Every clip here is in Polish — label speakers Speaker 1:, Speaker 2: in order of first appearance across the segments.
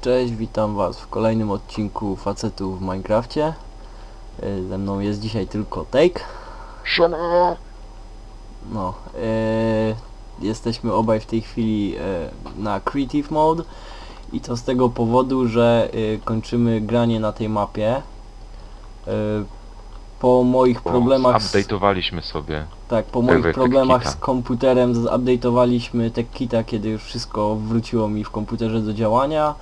Speaker 1: Cześć, witam was w kolejnym odcinku Facetów w Minecrafcie. Ze mną jest dzisiaj tylko Take.
Speaker 2: Siema!
Speaker 1: No, e, jesteśmy obaj w tej chwili e, na Creative Mode i to z tego powodu, że e, kończymy granie na tej mapie. Po moich
Speaker 2: Bo
Speaker 1: problemach z,
Speaker 2: Update'owaliśmy sobie.
Speaker 1: tak, po moich problemach
Speaker 2: TechKita.
Speaker 1: z komputerem zupdate'owaliśmy TechKita, kiedy już wszystko wróciło mi w komputerze do działania.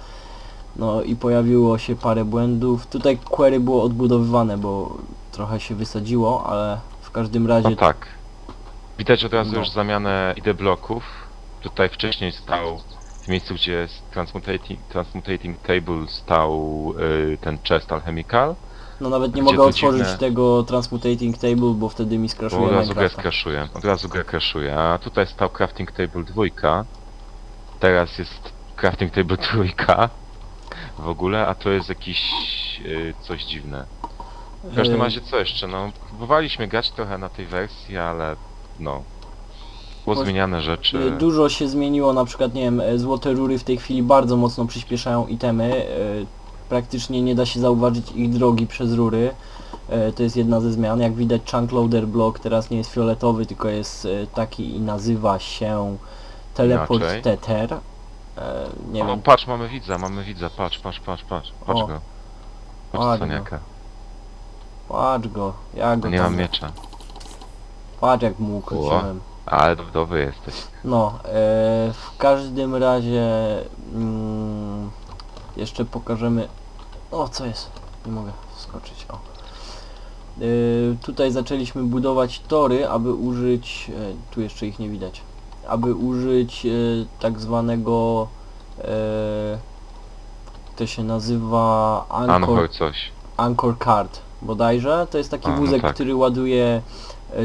Speaker 1: No i pojawiło się parę błędów. Tutaj query było odbudowywane, bo trochę się wysadziło, ale w każdym razie
Speaker 2: No tak. Widać od razu
Speaker 1: No.
Speaker 2: już zamianę ID bloków. Tutaj wcześniej stał, w miejscu gdzie jest Transmutating, transmutating Table stał y, ten chest alchemical.
Speaker 1: No nawet nie
Speaker 2: Gdzie
Speaker 1: mogę
Speaker 2: to
Speaker 1: otworzyć
Speaker 2: dziwne?
Speaker 1: tego Transmutating Table, bo wtedy mi
Speaker 2: Bo
Speaker 1: skraszuje
Speaker 2: od razu grę
Speaker 1: Minecrafta.
Speaker 2: crashuje. Od razu grę crashuje. A tutaj stał Crafting Table 2. Teraz jest Crafting Table 3. W ogóle, a to jest jakiś y, coś dziwne. W każdym
Speaker 1: E,
Speaker 2: razie co jeszcze? No, próbowaliśmy grać trochę na tej wersji, ale no. Było
Speaker 1: Bo-
Speaker 2: zmieniane rzeczy.
Speaker 1: e, Dużo się zmieniło, na przykład nie wiem, e, złote rury w tej chwili bardzo mocno przyspieszają itemy. e, Praktycznie nie da się zauważyć ich drogi przez rury. E, To jest jedna ze zmian. Jak widać chunk loader block teraz nie jest fioletowy, tylko jest e, taki i nazywa się Teleport
Speaker 2: Inaczej.
Speaker 1: Tether. E, Nie
Speaker 2: o,
Speaker 1: wiem,
Speaker 2: patrz, mamy widza, mamy widza, patrz, patrz, patrz, patrz. Patrz
Speaker 1: O.
Speaker 2: go.
Speaker 1: Patrz
Speaker 2: Patrz
Speaker 1: go.
Speaker 2: coniaka.
Speaker 1: patrz go, ja go
Speaker 2: Nie
Speaker 1: tam,
Speaker 2: mam miecza.
Speaker 1: patrz jak mu ukróciłem.
Speaker 2: Ale dobry jesteś.
Speaker 1: No, e, w każdym razie mm, jeszcze pokażemy. O, co jest? Nie mogę wskoczyć. O. E, tutaj zaczęliśmy budować tory, aby użyć. E, tu jeszcze ich nie widać. Aby użyć e, tak zwanego. E, to się nazywa Anchor,
Speaker 2: Anchor coś.
Speaker 1: Anchor Card bodajże. To jest taki
Speaker 2: A, no
Speaker 1: wózek,
Speaker 2: tak.
Speaker 1: który ładuje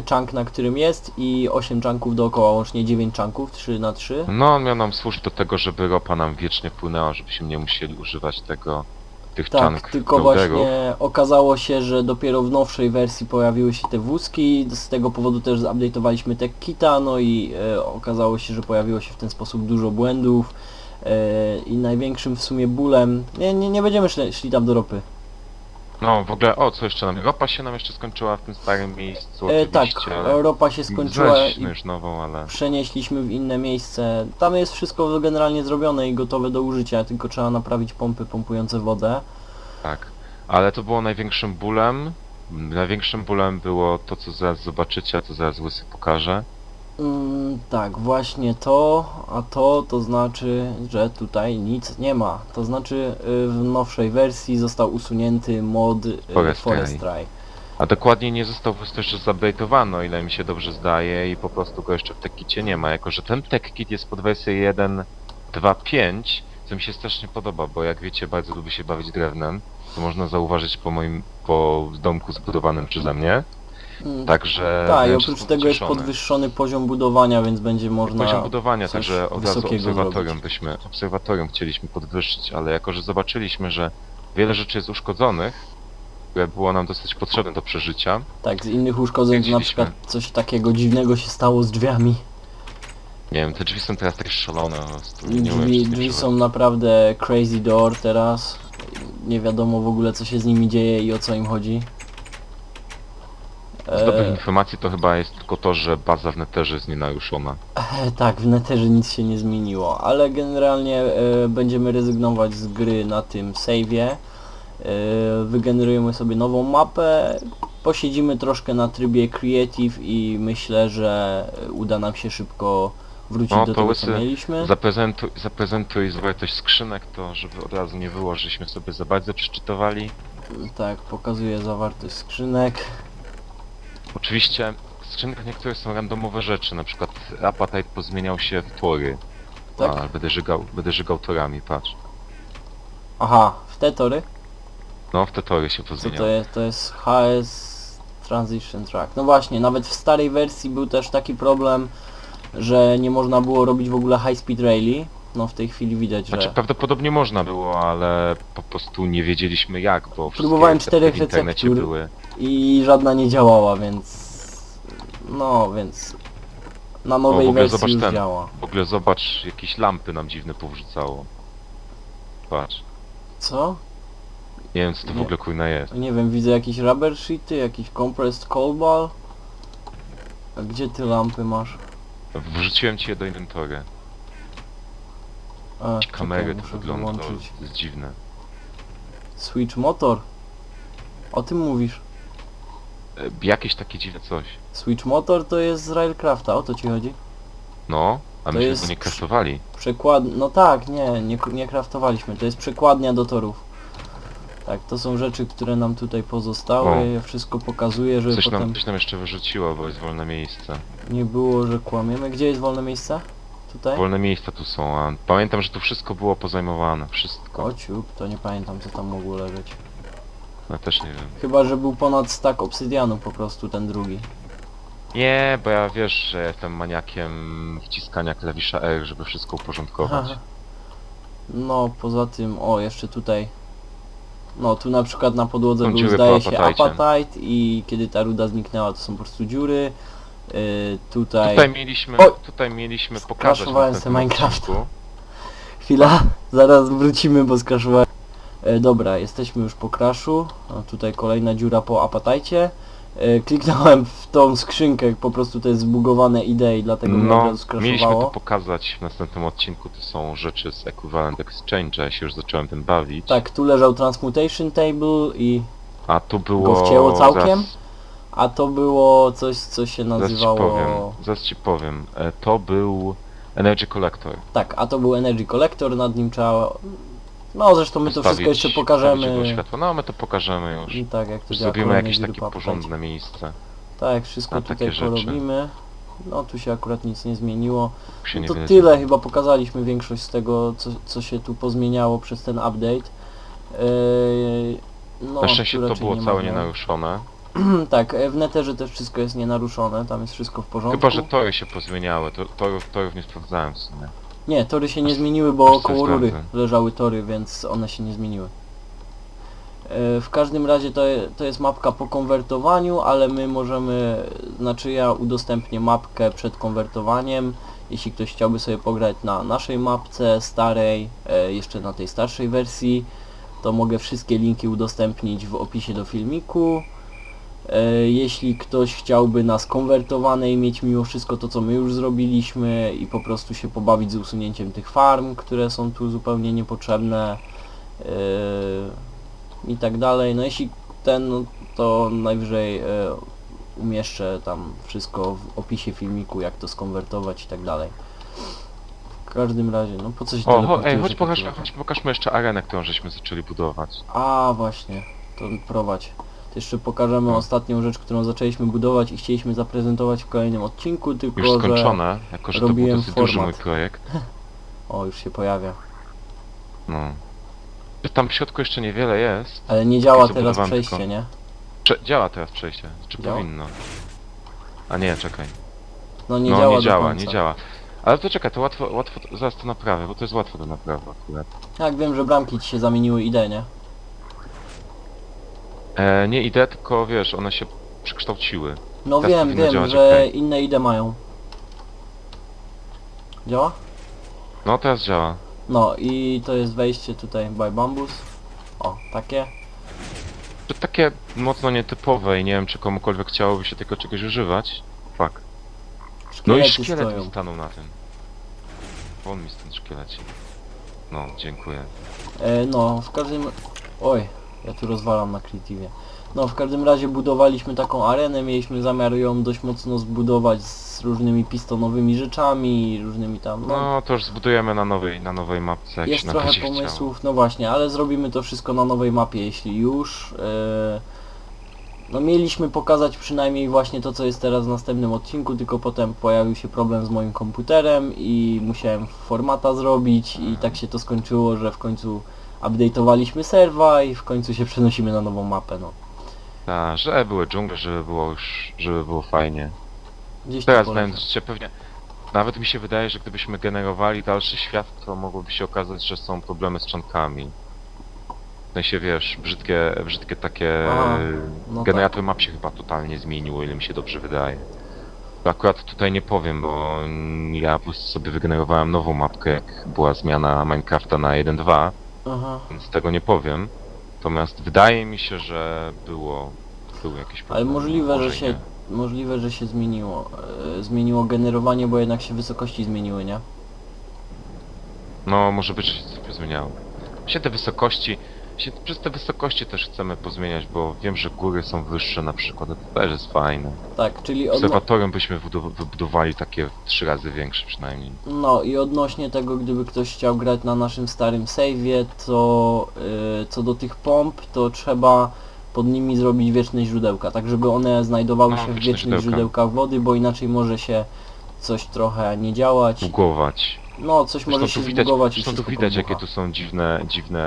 Speaker 1: chunk, na którym jest i 8 chunków dookoła, łącznie 9 chunków, 3 na 3
Speaker 2: No, on miał nam służyć do tego, żeby ropa nam wiecznie płynęła, żebyśmy nie musieli używać tego, tych
Speaker 1: Tak,
Speaker 2: chunk
Speaker 1: tylko
Speaker 2: loaderów.
Speaker 1: właśnie okazało się, że dopiero w nowszej wersji pojawiły się te wózki, z tego powodu też zupdate'owaliśmy te kita, no i e, okazało się, że pojawiło się w ten sposób dużo błędów e, i największym w sumie bólem, nie, nie, nie będziemy szli, szli tam do ropy.
Speaker 2: No, w ogóle, o, co jeszcze nam? Ropa się nam jeszcze skończyła w tym starym miejscu,
Speaker 1: E, tak,
Speaker 2: oczywiście, ale...
Speaker 1: ropa się skończyła i
Speaker 2: już nową, ale...
Speaker 1: przenieśliśmy w inne miejsce. Tam jest wszystko generalnie zrobione i gotowe do użycia, tylko trzeba naprawić pompy pompujące wodę.
Speaker 2: Tak, ale to było największym bólem. Największym bólem było to, co zaraz zobaczycie, a to zaraz Łysy pokaże.
Speaker 1: Mm, tak, właśnie to, a to to znaczy, że tutaj nic nie ma. To znaczy y, w nowszej wersji został usunięty mod y,
Speaker 2: Forest
Speaker 1: Forest.
Speaker 2: A dokładnie nie został po prostu jeszcze zupdate'owany, o ile mi się dobrze zdaje i po prostu go jeszcze w tekicie nie ma. Jako, że ten tech-kit jest pod wersję 1.2.5, co mi się strasznie podoba, bo jak wiecie, bardzo lubię się bawić drewnem. To można zauważyć po moim, po domku zbudowanym przeze mnie. Także...
Speaker 1: tak, i oprócz tego jest podwyższony poziom budowania, więc będzie można...
Speaker 2: Poziom budowania, także od razu obserwatorium byśmy, obserwatorium chcieliśmy podwyższyć, ale jako, że zobaczyliśmy, że wiele rzeczy jest uszkodzonych, które było nam dosyć potrzebne do przeżycia,
Speaker 1: Tak, z innych uszkodzeń to na przykład coś takiego dziwnego się stało z drzwiami.
Speaker 2: nie wiem, te drzwi są teraz tak szalone, nie
Speaker 1: Drzwi, drzwi są naprawdę crazy door teraz. Nie wiadomo w ogóle co się z nimi dzieje i o co im chodzi.
Speaker 2: Z dobrych
Speaker 1: E,
Speaker 2: informacji to chyba jest tylko to, że baza w Netherze jest nienaruszona.
Speaker 1: E, Tak, w Netherze nic się nie zmieniło, ale generalnie e, będziemy rezygnować z gry na tym save'ie. E, wygenerujemy sobie nową mapę, posiedzimy troszkę na trybie creative i myślę, że uda nam się szybko wrócić
Speaker 2: No,
Speaker 1: do
Speaker 2: to
Speaker 1: tego co
Speaker 2: łysy
Speaker 1: mieliśmy.
Speaker 2: Zaprezentuj, zaprezentuj zawartość skrzynek, to żeby od razu nie było, żeśmy sobie za bardzo przeczytowali.
Speaker 1: Tak, pokazuję zawartość skrzynek.
Speaker 2: Oczywiście w skrzynkach niektóre są randomowe rzeczy, na przykład Appetite pozmieniał się w tory.
Speaker 1: Tak?
Speaker 2: A, będę żygał, będę żygał torami, patrz.
Speaker 1: Aha, w te tory?
Speaker 2: No, w te tory się
Speaker 1: Co
Speaker 2: pozmieniał.
Speaker 1: to jest? To jest HS Transition Track. No właśnie, nawet w starej wersji był też taki problem, że nie można było robić w ogóle high speed raili. No w tej chwili widać,
Speaker 2: Znaczy
Speaker 1: że...
Speaker 2: prawdopodobnie można było, ale po prostu nie wiedzieliśmy jak, bo wszystkie
Speaker 1: Próbowałem
Speaker 2: recepty
Speaker 1: czterech
Speaker 2: w internecie
Speaker 1: receptur.
Speaker 2: były.
Speaker 1: I żadna nie działała, więc... No, więc... Na nowej
Speaker 2: ogóle
Speaker 1: wersji
Speaker 2: zobacz
Speaker 1: już
Speaker 2: ten.
Speaker 1: działa.
Speaker 2: W ogóle zobacz, jakieś lampy nam dziwne powrzucało. Patrz.
Speaker 1: Co?
Speaker 2: Nie wiem co to w
Speaker 1: Nie.
Speaker 2: ogóle kurna jest.
Speaker 1: Nie wiem, widzę jakieś rubber sheety, jakiś compressed coal ball. A gdzie ty lampy masz?
Speaker 2: Wrzuciłem ci je do inwentory.
Speaker 1: A,
Speaker 2: Kamery
Speaker 1: czekaj,
Speaker 2: to
Speaker 1: muszę
Speaker 2: wygląda, to
Speaker 1: wyłączyć.
Speaker 2: jest dziwne.
Speaker 1: Switch motor. O tym mówisz.
Speaker 2: E, Jakieś takie dziwne coś.
Speaker 1: Switch motor to jest z Railcrafta, o to ci chodzi?
Speaker 2: No, a
Speaker 1: To
Speaker 2: myśmy
Speaker 1: jest
Speaker 2: go nie kraftowali.
Speaker 1: Przekład... No tak, nie, nie, nie kraftowaliśmy, to jest przekładnia do torów. Tak, to są rzeczy, które nam tutaj pozostały,
Speaker 2: O.
Speaker 1: ja wszystko pokazuję, żeby
Speaker 2: Coś
Speaker 1: potem
Speaker 2: nam, coś nam jeszcze wyrzuciło, bo jest wolne miejsce.
Speaker 1: nie było, że kłamiemy. Gdzie jest wolne miejsce? Tutaj?
Speaker 2: Wolne miejsca tu są, a pamiętam, że tu wszystko było pozajmowane. Wszystko.
Speaker 1: Kociuk, to nie pamiętam co tam mogło leżeć.
Speaker 2: Ja też nie wiem.
Speaker 1: Chyba, że był ponad stack obsydianu po prostu ten drugi.
Speaker 2: Nie, bo ja wiesz, że jestem maniakiem wciskania klawisza R, żeby wszystko uporządkować.
Speaker 1: Aha. No, poza tym, o, jeszcze tutaj. No, tu na przykład na podłodze
Speaker 2: Są
Speaker 1: był,
Speaker 2: dziury
Speaker 1: zdaje się,
Speaker 2: apatite.
Speaker 1: apatite i kiedy ta ruda zniknęła, to są po prostu dziury. Yy, tutaj...
Speaker 2: Tutaj mieliśmy,
Speaker 1: Oj!
Speaker 2: tutaj mieliśmy pokazać
Speaker 1: Skraszowałem se
Speaker 2: tym
Speaker 1: Minecrafta.
Speaker 2: odcinku.
Speaker 1: Chwila, zaraz wrócimy, bo skraszowałem. E, dobra, jesteśmy już po crashu. No, tutaj kolejna dziura po apatajcie. E, kliknąłem w tą skrzynkę, po prostu to jest zbugowane idei, dlatego mnie od
Speaker 2: No,
Speaker 1: razu
Speaker 2: mieliśmy to
Speaker 1: skraszowało.
Speaker 2: pokazać w następnym odcinku, to są rzeczy z Equivalent Exchange, ja się już zacząłem tym bawić.
Speaker 1: Tak, tu leżał Transmutation Table i...
Speaker 2: A tu było...
Speaker 1: Go wcięło całkiem?
Speaker 2: Zaraz,
Speaker 1: A to było coś, co się
Speaker 2: zaraz ci
Speaker 1: nazywało...
Speaker 2: powiem, zaraz ci powiem. E, To był Energy Collector.
Speaker 1: Tak, a to był Energy Collector, nad nim trzeba... No zresztą my to wszystko
Speaker 2: Postawić-
Speaker 1: jeszcze
Speaker 2: postawić jego
Speaker 1: pokażemy.
Speaker 2: światło. No my to pokażemy już.
Speaker 1: I tak, jak to działa
Speaker 2: zrobimy jakieś takie porządne miejsce.
Speaker 1: Tak, wszystko
Speaker 2: na
Speaker 1: tutaj
Speaker 2: rzeczy.
Speaker 1: porobimy. No tu się akurat nic nie zmieniło.
Speaker 2: Się
Speaker 1: No to tyle, chyba pokazaliśmy większość z tego, co, co się tu pozmieniało przez ten update. Eee, no,
Speaker 2: Na szczęście
Speaker 1: tu
Speaker 2: to
Speaker 1: raczej
Speaker 2: było
Speaker 1: nie
Speaker 2: całe
Speaker 1: ma zmian.
Speaker 2: nienaruszone.
Speaker 1: tak, e, w Netherze też wszystko jest nienaruszone, tam jest wszystko w porządku.
Speaker 2: Chyba, że tory się pozmieniały. To, torów, torów nie sprawdzałem w sumie.
Speaker 1: Nie, tory się nie zmieniły, bo
Speaker 2: Aż
Speaker 1: koło rury leżały tory, więc one się nie zmieniły. E, W każdym razie to, je- to jest mapka po konwertowaniu, ale my możemy, znaczy ja udostępnię mapkę przed konwertowaniem. Jeśli ktoś chciałby sobie pograć na naszej mapce starej, e, jeszcze na tej starszej wersji, to mogę wszystkie linki udostępnić w opisie do filmiku. E, Jeśli ktoś chciałby na skonwertowanej mieć mimo wszystko to, co my już zrobiliśmy i po prostu się pobawić z usunięciem tych farm, które są tu zupełnie niepotrzebne e, i tak dalej. No jeśli ten, no, to najwyżej e, umieszczę tam wszystko w opisie filmiku, jak to skonwertować i tak dalej. W każdym razie, no po co się
Speaker 2: O,
Speaker 1: teleportujesz,
Speaker 2: ej, chodź
Speaker 1: jak
Speaker 2: pokażmy,
Speaker 1: tu-
Speaker 2: chodź pokażmy jeszcze arenę, którą żeśmy zaczęli budować.
Speaker 1: a właśnie, to prowadź. Jeszcze pokażemy
Speaker 2: No.
Speaker 1: ostatnią rzecz, którą zaczęliśmy budować i chcieliśmy zaprezentować w kolejnym odcinku, tylko
Speaker 2: Już
Speaker 1: że...
Speaker 2: skończone, jako że to był
Speaker 1: robiłem
Speaker 2: dosyć duży mój
Speaker 1: format.
Speaker 2: projekt.
Speaker 1: O, już się pojawia.
Speaker 2: No. Tam w środku jeszcze niewiele jest.
Speaker 1: Ale nie działa teraz
Speaker 2: zabudowałem
Speaker 1: przejście,
Speaker 2: tylko.
Speaker 1: nie?
Speaker 2: Prze działa teraz przejście. Czy
Speaker 1: Działa?
Speaker 2: powinno? A nie, czekaj.
Speaker 1: No nie
Speaker 2: no
Speaker 1: działa
Speaker 2: nie
Speaker 1: do
Speaker 2: działa,
Speaker 1: końca.
Speaker 2: nie działa. Ale to czekaj, to łatwo, łatwo, zaraz to naprawię, bo to jest łatwo do naprawy akurat.
Speaker 1: Jak wiem, że bramki ci się zamieniły idee, nie?
Speaker 2: E, nie idę, tylko wiesz, one się przekształciły.
Speaker 1: No
Speaker 2: Teraz
Speaker 1: wiem,
Speaker 2: powinno
Speaker 1: wiem,
Speaker 2: działać
Speaker 1: że
Speaker 2: okej.
Speaker 1: inne idee mają. Działa?
Speaker 2: No teraz działa.
Speaker 1: No i to jest wejście tutaj by bambus. O, takie.
Speaker 2: To takie mocno nietypowe i nie wiem, czy komukolwiek chciałoby się tego czegoś używać. Fuck. No i
Speaker 1: Szkielety
Speaker 2: szkielet
Speaker 1: stoją.
Speaker 2: mi stanął na tym. Won mi stąd szkielecie. No, dziękuję.
Speaker 1: E, no, w każdym... Oj, ja tu rozwalam na Creative. No, w każdym razie budowaliśmy taką arenę, mieliśmy zamiar ją dość mocno zbudować z różnymi pistonowymi rzeczami, różnymi tam... No,
Speaker 2: No to już zbudujemy na nowej, na nowej mapce, jak
Speaker 1: jest
Speaker 2: się
Speaker 1: trochę
Speaker 2: będzie
Speaker 1: pomysłów, no właśnie, ale zrobimy to wszystko na nowej mapie, jeśli już. E, no mieliśmy pokazać przynajmniej właśnie to, co jest teraz w następnym odcinku, tylko potem pojawił się problem z moim komputerem i musiałem formata zrobić i tak się to skończyło, że w końcu update'owaliśmy serwa i w końcu się przenosimy na nową mapę, no.
Speaker 2: Tak, żeby były dżungle, żeby było już, żeby było fajnie.
Speaker 1: Gdzieś tu
Speaker 2: Teraz
Speaker 1: polecam.
Speaker 2: znając się pewnie... Nawet mi się wydaje, że gdybyśmy generowali dalszy świat, to mogłoby się okazać, że są problemy z czankami. W sensie, wiesz, brzydkie, brzydkie takie...
Speaker 1: A, no
Speaker 2: generator map się chyba totalnie zmienił, o ile mi się dobrze wydaje. To akurat tutaj nie powiem, bo ja po prostu sobie wygenerowałem nową mapkę, jak była zmiana Minecrafta na 1.2.
Speaker 1: Aha.
Speaker 2: więc tego nie powiem. Natomiast wydaje mi się, że było, były jakieś
Speaker 1: Ale
Speaker 2: problemy.
Speaker 1: możliwe, że
Speaker 2: Może i
Speaker 1: się,
Speaker 2: nie.
Speaker 1: możliwe, że się zmieniło. E, zmieniło generowanie, bo jednak się wysokości zmieniły, nie?
Speaker 2: No, może być, że się coś zmieniało. Się te wysokości, się przez te wysokości też chcemy pozmieniać, bo wiem, że góry są wyższe na przykład, to też jest fajne.
Speaker 1: Tak, czyli odno
Speaker 2: Obserwatorium byśmy wybudowali takie trzy razy większe przynajmniej.
Speaker 1: no i odnośnie tego, gdyby ktoś chciał grać na naszym starym save'ie, to y, co do tych pomp, to trzeba pod nimi zrobić wieczne źródełka, tak żeby one znajdowały
Speaker 2: No,
Speaker 1: się w
Speaker 2: wieczne
Speaker 1: wiecznych
Speaker 2: źródełka.
Speaker 1: źródełkach wody, bo inaczej może się coś trochę nie działać.
Speaker 2: Bugować.
Speaker 1: No, coś może się
Speaker 2: widać,
Speaker 1: zbugować i
Speaker 2: zresztą tu
Speaker 1: wszystko
Speaker 2: widać jakie
Speaker 1: podbucha.
Speaker 2: tu są dziwne, dziwne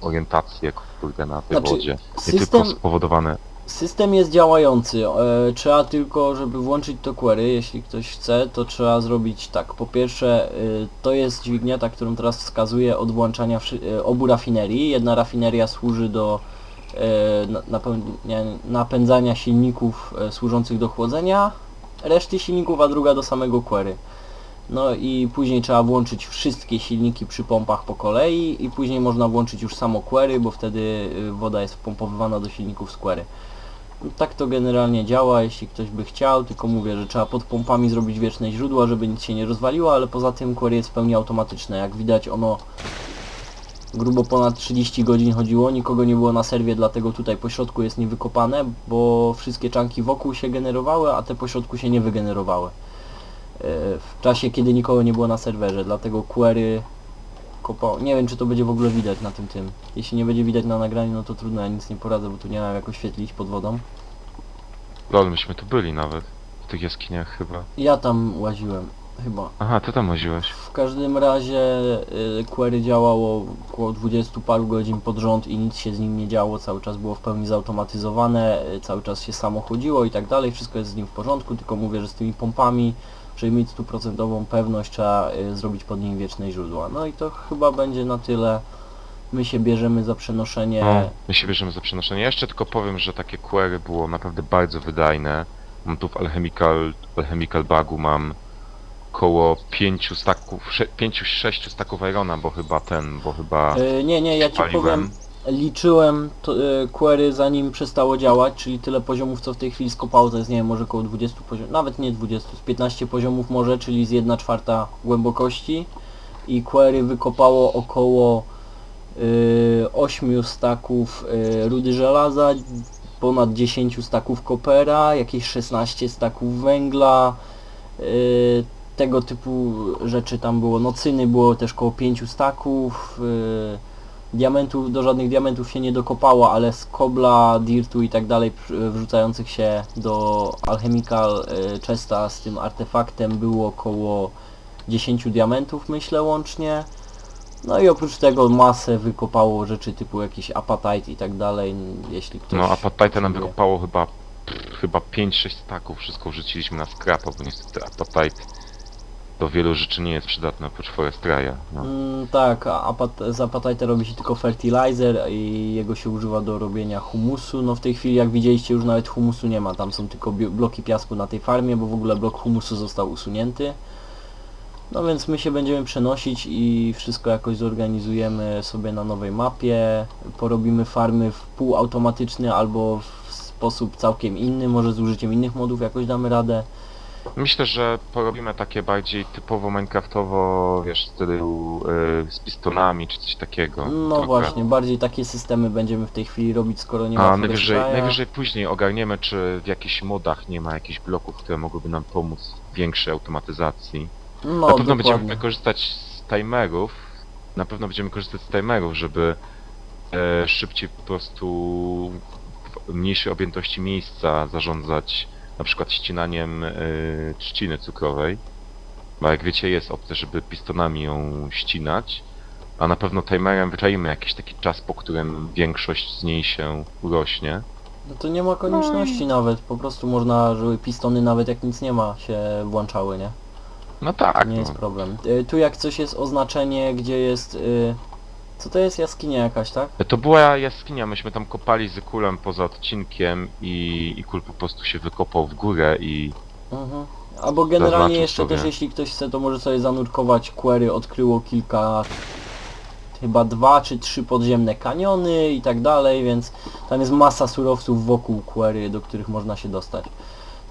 Speaker 2: orientacje kurde na tej
Speaker 1: Znaczy,
Speaker 2: wodzie. Nie
Speaker 1: system-
Speaker 2: tylko spowodowane.
Speaker 1: System jest działający, e, trzeba tylko, żeby włączyć to query, jeśli ktoś chce, to trzeba zrobić tak. Po pierwsze, e, to jest dźwignia, ta, którą teraz wskazuję, od włączania wszy- e, obu rafinerii. Jedna rafineria służy do e, na- napełnia- napędzania silników e, służących do chłodzenia, reszty silników, a druga do samego query. No i później trzeba włączyć wszystkie silniki przy pompach po kolei i później można włączyć już samo query, bo wtedy y, woda jest wpompowywana do silników z query. Tak to generalnie działa, jeśli ktoś by chciał, tylko mówię, że trzeba pod pompami zrobić wieczne źródła, żeby nic się nie rozwaliło, ale poza tym query jest w pełni automatyczne. Jak widać ono grubo ponad 30 godzin chodziło, nikogo nie było na serwie, dlatego tutaj po środku jest niewykopane, bo wszystkie czanki wokół się generowały, a te po środku się nie wygenerowały. E, W czasie, kiedy nikogo nie było na serwerze, dlatego query kopał. Nie wiem, czy to będzie w ogóle widać na tym tym. Jeśli nie będzie widać na nagraniu, no to trudno, ja nic nie poradzę, bo tu nie mam jak oświetlić pod wodą.
Speaker 2: Lol, myśmy tu byli nawet. W tych jaskiniach chyba.
Speaker 1: Ja tam łaziłem, chyba.
Speaker 2: Aha, ty tam łaziłeś.
Speaker 1: W każdym razie y, query działało około 20 paru godzin pod rząd i nic się z nim nie działo, cały czas było w pełni zautomatyzowane, y, cały czas się samo chodziło i tak dalej, wszystko jest z nim w porządku, tylko mówię, że z tymi pompami, żeby mieć stuprocentową pewność, trzeba y, zrobić pod nim wieczne źródła. No i to chyba będzie na tyle. My się bierzemy za przenoszenie...
Speaker 2: No, my się bierzemy za przenoszenie. Ja jeszcze tylko powiem, że takie query było naprawdę bardzo wydajne. Mam tu w Alchemical, Alchemical Bagu mam koło 5 staków, 5-6 staków Irona, bo chyba ten, bo chyba
Speaker 1: Y, nie, nie, ja ci powiem, liczyłem y, query zanim przestało działać, czyli tyle poziomów co w tej chwili skopało, to jest nie wiem, może około 20 poziomów, nawet nie 20, z 15 poziomów może, czyli z 1 czwarta głębokości. I query wykopało około y, 8 staków y, rudy żelaza, ponad 10 staków kopera, jakieś 16 staków węgla, y, tego typu rzeczy tam było, no cyny było też koło 5 staków, y, diamentów, do żadnych diamentów się nie dokopało, ale z kobla, dirtu i tak dalej przy- wrzucających się do alchemical y, chesta z tym artefaktem było około 10 diamentów myślę łącznie. No i oprócz tego masę wykopało rzeczy typu jakiś apatite i tak dalej, jeśli ktoś...
Speaker 2: no Apatite nam
Speaker 1: potrzebuje.
Speaker 2: wykopało chyba chyba 5-6 staków, wszystko wrzuciliśmy na scrapa, bo niestety Apatite do wielu rzeczy nie jest przydatny oprócz Forestraya. No.
Speaker 1: Mm, tak, a apat z apatite robi się tylko fertilizer i jego się używa do robienia humusu. No w tej chwili jak widzieliście już nawet humusu nie ma, tam są tylko bloki piasku na tej farmie, bo w ogóle blok humusu został usunięty. No więc my się będziemy przenosić i wszystko jakoś zorganizujemy sobie na nowej mapie. Porobimy farmy w półautomatyczny albo w sposób całkiem inny, może z użyciem innych modów jakoś damy radę.
Speaker 2: Myślę, że porobimy takie bardziej typowo minecraftowo, wiesz, w stylu y, z pistonami czy coś takiego.
Speaker 1: No
Speaker 2: Trochę.
Speaker 1: właśnie, bardziej takie systemy będziemy w tej chwili robić, skoro nie ma
Speaker 2: A najwyżej, najwyżej później ogarniemy, czy w jakichś modach nie ma jakichś bloków, które mogłyby nam pomóc w większej automatyzacji.
Speaker 1: No,
Speaker 2: na pewno
Speaker 1: dokładnie.
Speaker 2: będziemy korzystać z timerów, na pewno będziemy korzystać z timerów, żeby e, szybciej po prostu w mniejszej objętości miejsca zarządzać na przykład ścinaniem e, trzciny cukrowej. Bo jak wiecie jest opcja, żeby pistonami ją ścinać, a na pewno timerem wyczaimy jakiś taki czas, po którym większość z niej się urośnie.
Speaker 1: No to nie ma konieczności nawet, po prostu można, żeby pistony nawet jak nic nie ma się włączały, nie?
Speaker 2: No tak,
Speaker 1: nie
Speaker 2: no.
Speaker 1: jest problem. Y, tu jak coś jest oznaczenie, gdzie jest... Y, co to jest? Jaskinia jakaś, tak?
Speaker 2: To była jaskinia, myśmy tam kopali z kulem poza odcinkiem i, i kul po prostu się wykopał w górę i
Speaker 1: Mhm. Albo generalnie
Speaker 2: Zaznaczył
Speaker 1: jeszcze
Speaker 2: sobie.
Speaker 1: też jeśli ktoś chce, to może sobie zanurkować query, odkryło kilka chyba dwa czy trzy podziemne kaniony i tak dalej, więc tam jest masa surowców wokół Quarry, do których można się dostać.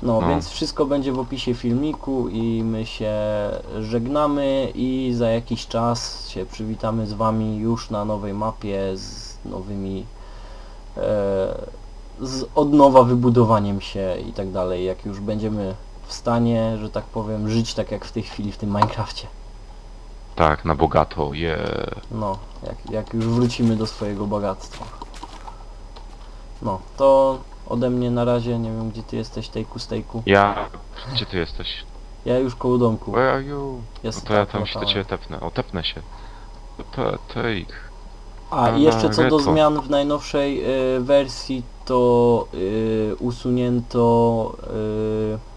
Speaker 1: No,
Speaker 2: No.
Speaker 1: więc wszystko będzie w opisie filmiku i my się żegnamy i za jakiś czas się przywitamy z wami już na nowej mapie z nowymi e, z od nowa wybudowaniem się i tak dalej, jak już będziemy w stanie, że tak powiem, żyć tak jak w tej chwili w tym Minecrafcie.
Speaker 2: Tak, na bogato, je.
Speaker 1: No, jak, jak już wrócimy do swojego bogactwa. No, to ode mnie na razie, nie wiem gdzie ty jesteś, Tejku, Stejku.
Speaker 2: Ja... Gdzie ty jesteś?
Speaker 1: Ja już koło domku.
Speaker 2: Where are you? No
Speaker 1: Jest
Speaker 2: to ja
Speaker 1: tak,
Speaker 2: tam się do
Speaker 1: latałem.
Speaker 2: ciebie tepnę. O, tepnę się. To, to ich.
Speaker 1: A i jeszcze co do
Speaker 2: retro.
Speaker 1: zmian w najnowszej y, wersji, to y, usunięto y,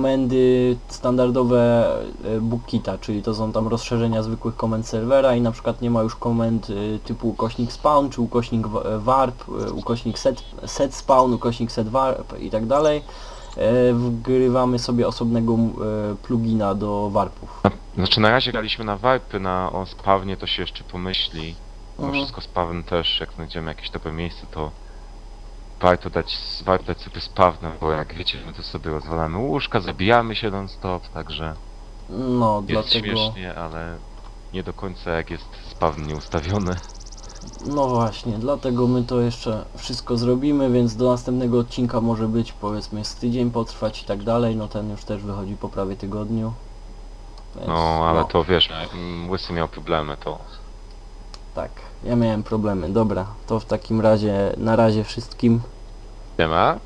Speaker 1: komendy standardowe y, BookKita, czyli to są tam rozszerzenia zwykłych komend serwera i na przykład nie ma już komend y, typu ukośnik spawn, czy ukośnik wa- warp, ukośnik set, set spawn, ukośnik set warp i tak dalej. Wgrywamy sobie osobnego plugina do warpów.
Speaker 2: Znaczy na razie graliśmy na warpy, na o spawnie to się jeszcze pomyśli. Bo
Speaker 1: Mhm.
Speaker 2: wszystko spawn też, jak znajdziemy jakieś dobre miejsce, to warto dać, warto dać sobie spawnem, bo jak wiecie, my to sobie rozwalamy łóżka, zabijamy się non stop, także
Speaker 1: No,
Speaker 2: jest
Speaker 1: dlatego...
Speaker 2: śmiesznie, ale nie do końca jak jest spawn nieustawiony.
Speaker 1: No właśnie, dlatego my to jeszcze wszystko zrobimy, więc do następnego odcinka może być powiedzmy z tydzień potrwać i tak dalej, no ten już też wychodzi po prawie tygodniu. Więc,
Speaker 2: No, ale to wiesz, mm, Łysy miał problemy, to
Speaker 1: Tak, ja miałem problemy, dobra, to w takim razie na razie wszystkim
Speaker 2: nie ma.